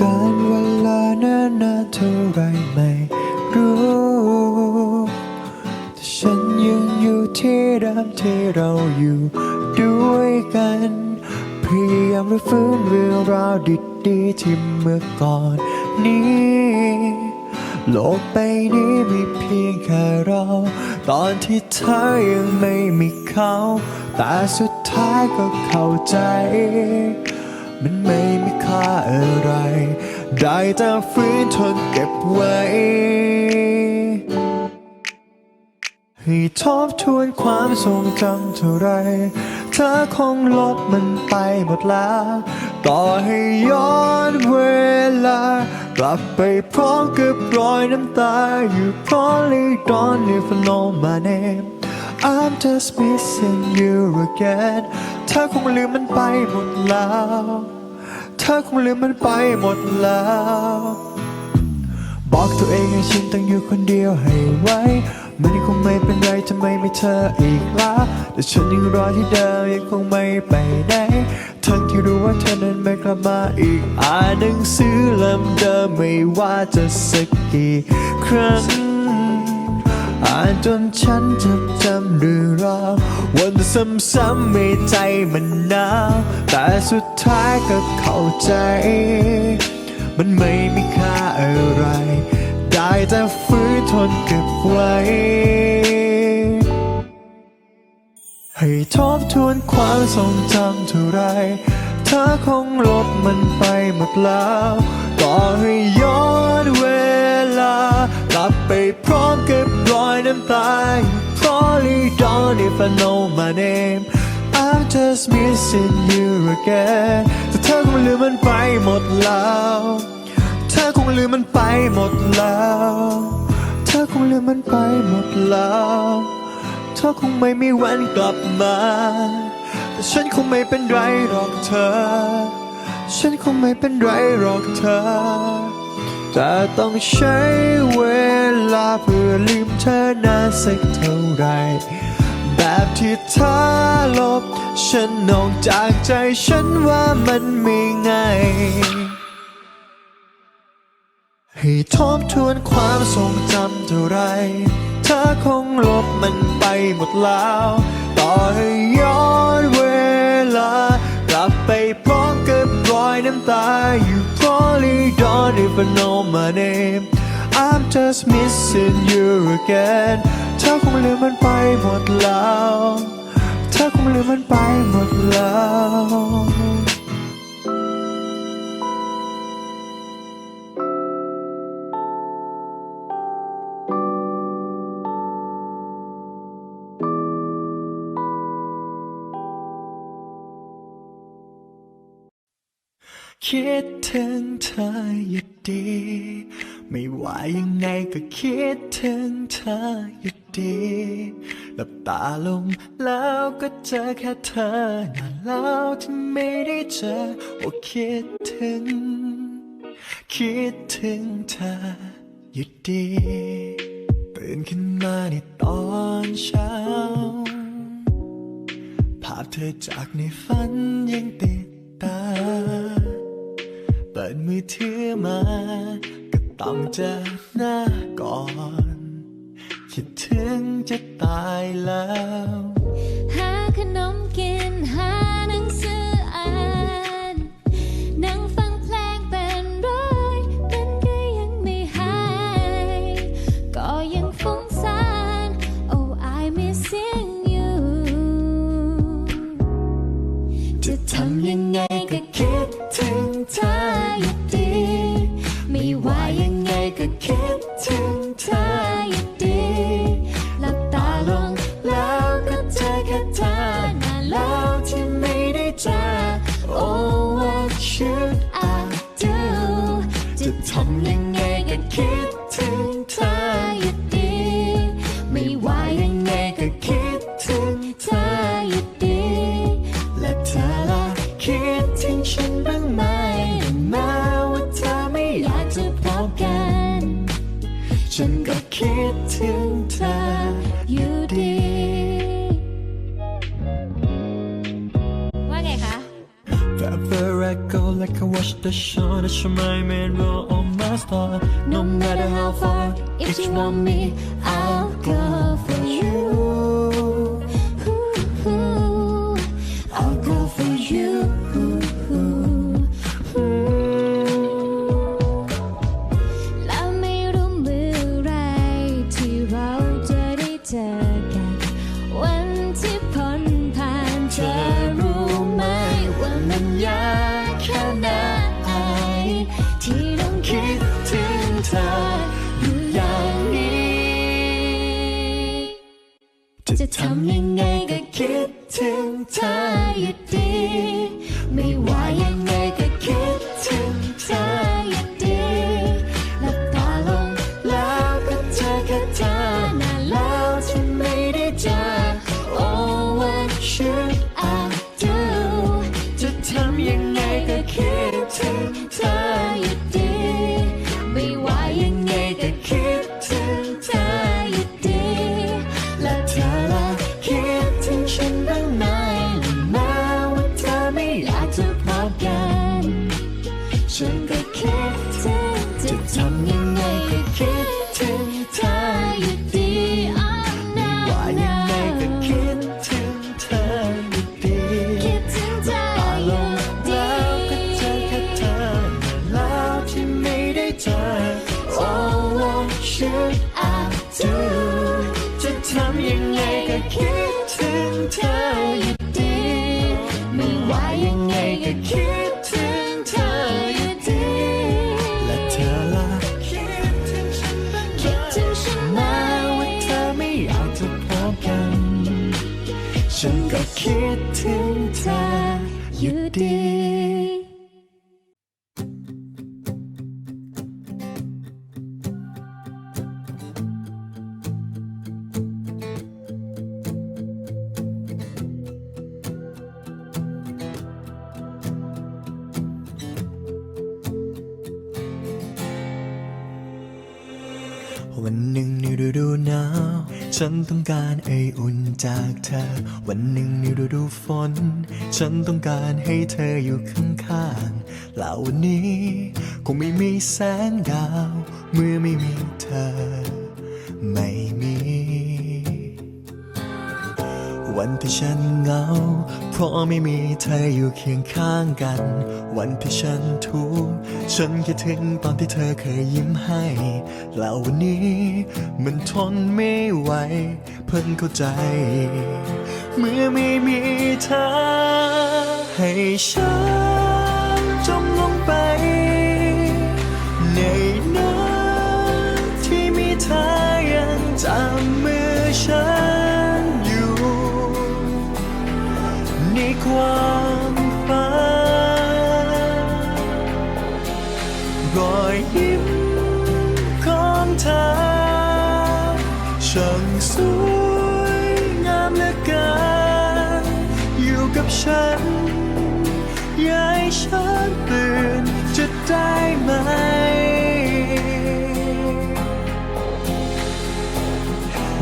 การเวลานานนานเท่าไรไม่รู้แต่ฉันยังอยู่ที่เดิมที่เราอยู่ด้วยกันพยายามรื้อฟื้นเรื่องราวดีๆที่เมื่อก่อนนี้ โลกใบนี้มีเพียงแค่เรา ตอนที่เธอยังไม่มีเขา แต่สุดท้ายก็เข้าใจ มันไม่มีค่าอะไร ได้แต่ฟื้นทนเก็บไว้ ให้ทบทวนความทรงจำเท่าไร เธอคงลบมันไปหมดแล้ว ต่อให้ย้อนเวลา กลับไปพร้อมกับรอยน้ำตา You probably don't even know my name I'm just missing you again เธอคงลืมมันไปหมดแล้ว ธอคงลืมมันไปหมดแล้ว บอกตัวเองให้ฉันต้องอยู่คนเดียวให้ไวมันคงไม่เป็นไรจะไม่มีเธออีกแล้วแต่ฉันยังรอที่เดิมยังคงไม่ไปไหนทั้งที่รู้ว่าเธอนั้นไม่กลับมาอีกอ่านหนังสือเล่มเดิมไม่ว่าจะสักกี่ครั้ง อ่านจนฉันจำจำเรื่องราววันซ้ำๆไม่ใจมันหนาวแต่สุดท้ายก็เข้าใจ มันไม่มีค่าอะไร ได้แต่ฝืนทนเก็บไว้ ให้ทบทวนความทรงจำเท่าไรเธอคงลบมันไปหมดแล้วต่อให้ย้อนเวลากลับไปพร้อมกับ รอยน้ำตา You probably don't even know my name I'm just missing you again แต่เธอคงลืมมันไปหมดแล้ว เธอคงลืมมันไปหมดแล้ว เธอคงลืมมันไปหมดแล้ว เธอคงไม่มีวันกลับมา แต่ฉันคงไม่เป็นไรหรอกเธอ ฉันคงไม่เป็นไรหรอกเธอ แต่ต้องใช้เวลาเพื่อลืมเธอนานสักเท่าไร แบบที่เธอลบ ฉันออกจากใจฉันว่ามันไม่ง่ายให้ทบทวนความทรงจำเท่าไร เธอคงลบมันไปหมดแล้ว ต่อให้ย้อนเวลา กลับไปพร้อมกับรอยน้ำตา You probably don't even know my name I'm just missing you again เธอคงลืมมันไปหมดแล้ว เธอคงลืมมันไปหมดแล้ว คิดถึงเธออยู่ดี ไม่ว่ายังไงก็คิดถึงเธออยู่ดีหลับตาลงแล้วก็เจอแค่เธอนานแล้วที่ไม่ได้เจอว่าคิดถึง คิดถึงเธออยู่ดีตื่นขึ้นมาในตอนเช้า ภาพเธอจากในฝันยังติดตา ปิดมือถือมา ก็ต้องเจอหน้าก่อน คิดถึงจะตายแล้ว ฉันก็คิดถึงเธออยู่ดี ว่าไงคะ แต่ Wherever I go, like I watch the show, that's my main role on my star. No matter how far, if you want me, I'll go ไม่ได้เจอ Oh what should I do จะทำยังไงก็คิด ฉันต้องการไออุ่นจากเธอ วันหนึ่งในฤดูฝน ฉันต้องการให้เธออยู่ข้างๆแล้ววันนี้ คงไม่มีแสงดาว เมื่อไม่มีเธอ ไม่มี วันที่ฉันเหงา เพราะไม่มีเธออยู่เคียงข้างกัน วันที่ฉันทุกข์ฉันคิดถึงตอนที่เธอเคยยิ้มให้ แล้ววันนี้มันทนไม่ไหวเพิ่งเข้าใจ เมื่อไม่มีเธอให้ฉันจมลงไป ในน้ำที่มีเธอยังจับมือฉัน ความฝันรอยยิ้มของเธอช่างสวยงามเหลือเกินอยู่กับฉันอยากให้ฉันตื่นจะได้ไหม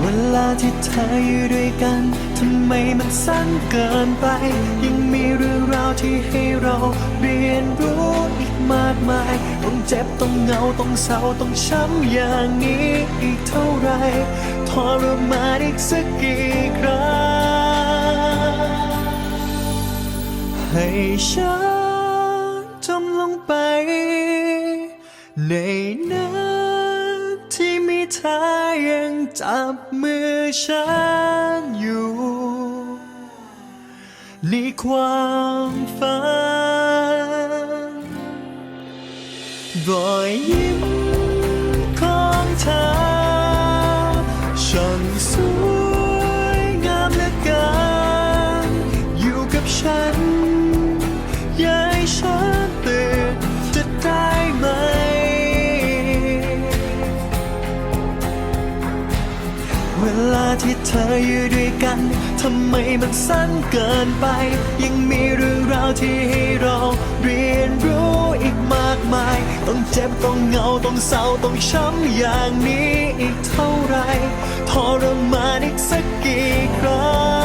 เวลาที่เธออยู่ด้วยกัน ทำไมมันสั้นเกินไป ยังมีเรื่องราวที่ให้เราเรียนรู้อีกมากมาย ต้องเจ็บต้องเหงาต้องเศร้าต้องช้ำอย่างนี้อีกเท่าไรทรมานอีกสักกี่ครั้งให้ฉันจมลงไป ในน้ำที่มีเธอยังจับมือฉันอยู่ ในความฝันรอยยิ้มของเธอช่างสวยงามเหลือเกินอยู่กับฉันยากให้ฉันตื่นจะได้ไหม เวลาที่เธออยู่ด้วยกัน ทำไมมันสั้นเกินไป ยังมีเรื่องราวที่ให้เราเรียนรู้อีกมากมาย ต้องเจ็บต้องเหงาต้องเศร้าต้องช้ำอย่างนี้อีกเท่าไรทรมานอีกสักกี่ครั้ง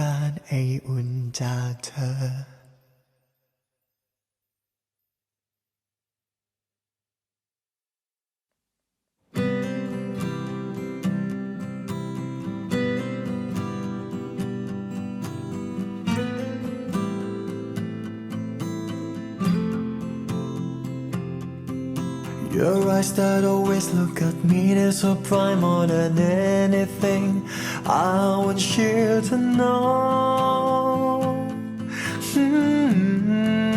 การไออุ่นจากเธอ Your eyes that always look at me, they're so bright more than anything. I want you to know. Hmm.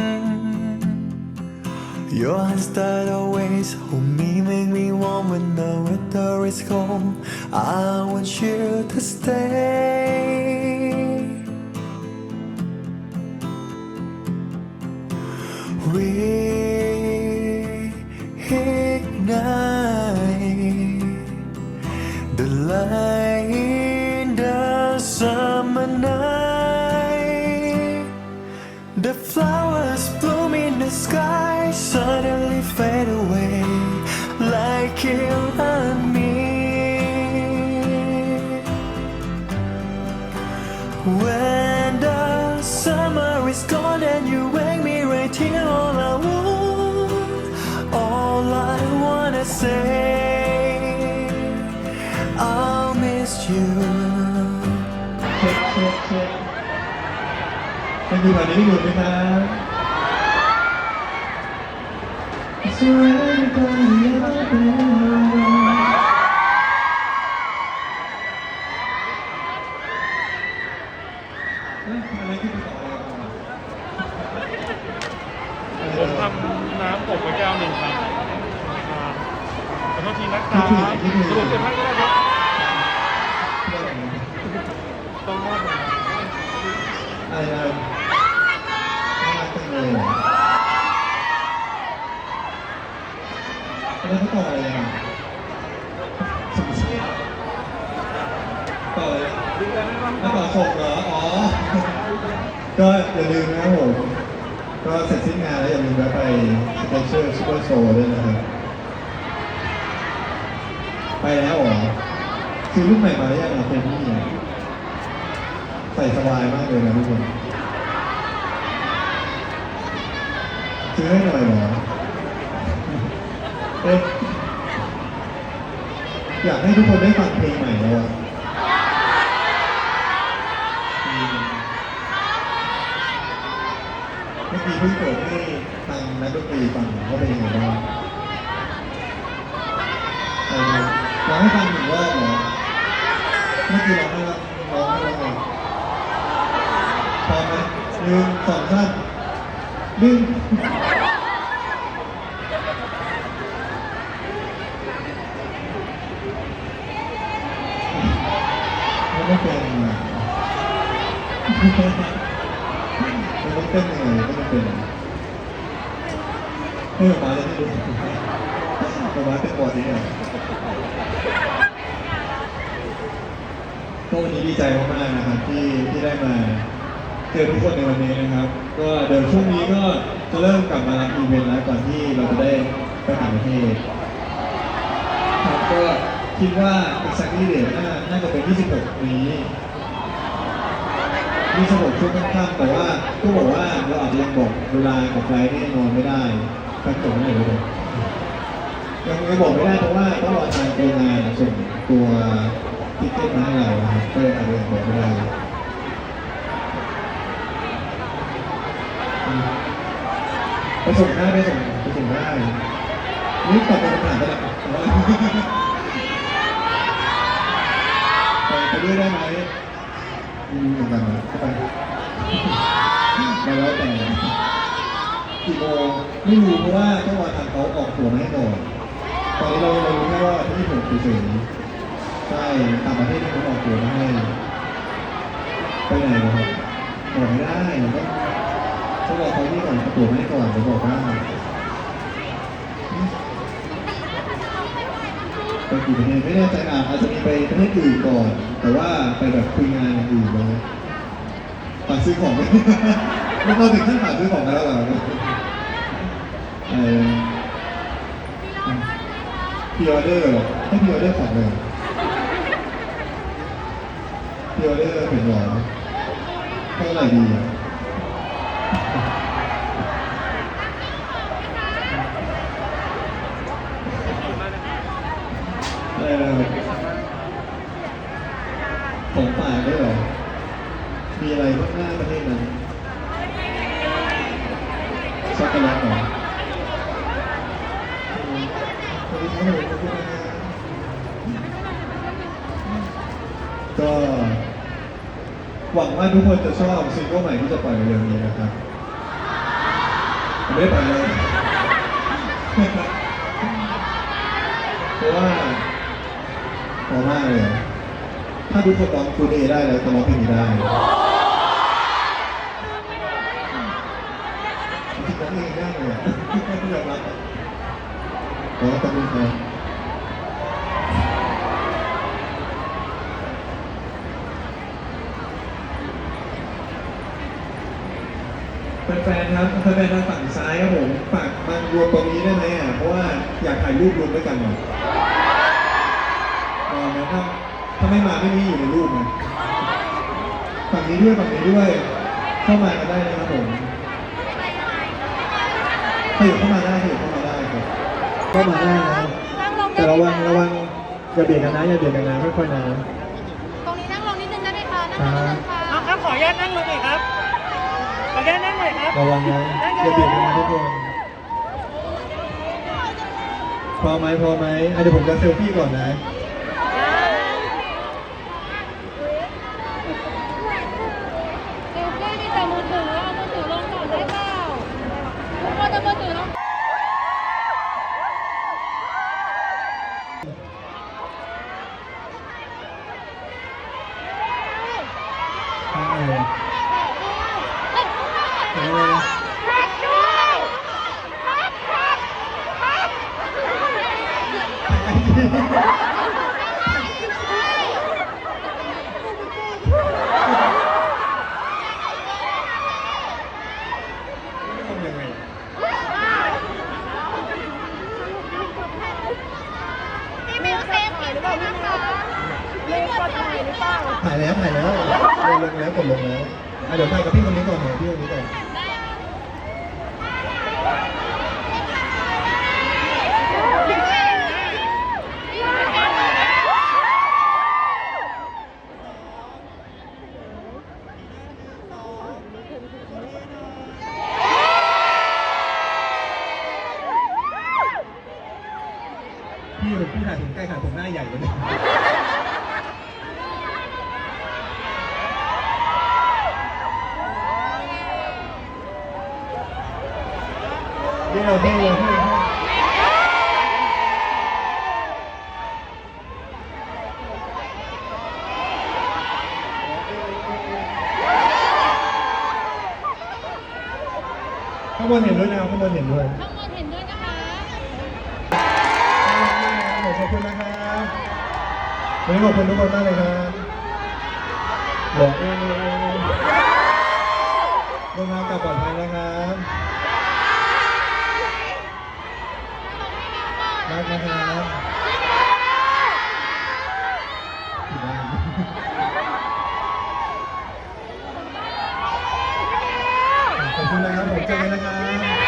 Your hands that always hold me, make me warm when the weather is cold. I want you to stay. The in the summer. The flowers bloom in the sky suddenly fade away like you and me. When the summer is gone and you make me right here all I want, all I wanna say, ยังอยู่แถวนี้อยู่ไหมครับสวยกว่าเยอะเลยเอ้ยอะไรที่ไปต่ออะไรกันผมทำน้ำตกไปแก้วหนึ่งครับอ่าขอโทษทีนะครับสรุปเป็นท่านก็ได้ครับต้องมอบผมอะไรนะน่ารักจังเลยอะแล้วเขา ต่ออะไรอะสงสัยต่ออะไรดีใจไหมครับแล้วต่อส่งเหรอ อ๋อ ก็อย่าลืมนะครับผม ก็เสร็จสิ้นงานแล้วอย่าลืมแวะไปสเปเชียลซูเปอร์โชว์ด้วยนะครับ ไปแล้วเหรอ คือรุ่นใหม่มาหรือยังอะเพนนี่ใส่สบายมากเลยนะทุกคนซื้อให้หน่อยเหรอ เอ๊ะอยากให้ทุกคนได้ฟังเพลงใหม่แล้วอะเมื่อกี้เพิ่งเปิดให้ทางนักดนตรีฟังว่าเป็นยังไงบ้างเออร้องให้ฟังหนึ่งรอบเหรอเมื่อกี้ร้องให้ร้องให้ร้องไงพร้อมไหมหนึ่งสองสามหนึ่ง ไม่เป็นอะมันต้เต้นยังไงก็ไม่เป็นให้มาจะให้ดูหมาเป็นบอดนี้อะก็วันนี้ดีใจมากๆนะครับที่ที่ได้มาเจอทุกคนในวันนี้นะครับ ก็เดี๋ยวช่วงนี้ก็จะเริ่มกลับมารับอีเวนต์แล้วก่อนที่เราจะได้ไปต่างประเทศครับก็ คิดว่า exactly date น่าน่าจะเป็น 26 นี้มีสมุดช่วงค่ำๆแต่ว่าก็บอกว่าเราอาจจะยังบอกเวลากับไฟแน่นอนไม่ได้ตั้งตัวไม่ได้เลยยังยังบอกไม่ได้เพราะว่าต้องรอทางตัวงานส่งตัวทิเก็ตมาให้เราครับก็เลยอาจจะยังบอกไม่ได้อืมไปส่งได้ไปส่งไปส่งได้นี่ตอบเป็นคำถามก็ได้ไป ไปด้วยได้ไหมอืมเหมือนกันนะเข้าไปมาแล้วแต่กี่โมงไม่รู้เพราะว่าต้องรอทางเขาออกตัวมาให้ก่อนตอนนี้เราเรารู้แค่ว่าที่ผมเฉยๆใช่ต่างประเทศเขาออกตัวมาให้ไปไหนนะครับบอกไม่ได้ต้องต้องรอเขาที่ก่อนเอาตัวมาให้ก่อนเดี๋ยวบอกได้ ไปกี่ประเทศไม่แน่ใจอะอาจจะมีไปประเทศอื่นก่อน แต่ว่าไปแบบคุยงานอย่างอื่นนะฝากซื้อของไม่ต้องถึงขั้นฝากซื้อของกันแล้วเหรอเออพีออเดอร์เหรอให้พีออเดอร์ของเลยพิออเดอร์เป็นหรอเท่าไหร่ดีอะ ออของป่ากด้เหรอ มีอะไรบ้างหน้าประเทศนั้นช็อกโกแลตเหรอก็หวังว่าทุกคนจะชอบซิงเกิลใหม่ที่จะปล่อยเร็วๆนี้นะครับไม่ได้ปล่อยเลยเพราะว่า มากเลยถ้าทุกคนร้องฟูดเอได้แล้วจะร้องเพลงนี้ได้จริงๆร้องเองได้เลยอยอมรับอะขอขอบคุณครับแฟนๆครับแฟนๆทางฝั่งซ้ายครับผมฝากมารวมตรงนี้ได้ไหมอะเพราะว่าอยากถ่ายรูปรวมด้วยกันหน่อยเออนะ ถ้าถ้าไม่มาไม่มีอยู่ในรูปนะฝั่งนี้ด้วยฝั่งนี้ด้วย เข้ามากันได้นะครับผมขยับเข้ามาได้ขยับเข้ามาได้ครับเข้ามาได้นะนั่งลงแต่ระวังระวังอย่าเบียดกันนะอย่าเบียดกันนะค่อยๆนะตรงนี้นั่งลงนิดนึงได้ไหมคะนั่งลงนิดนึงค่ะเอาครับขออนุญาตนั่งลงหน่อยครับขออนุญาตนั่งหน่อยครับระวังนะอย่าเบียดกันนะทุกคนพอไหมพอไหมอะเดี๋ยวผมจะเซลฟี่ก่อนนะ 的那种。 วันนี้ขอบคุณทุกคนมากเลยครับบอกเองเดินทางกลับปลอดภัยนะครับรักนะครับขอบคุณนะครับผมเจอกันนะครับ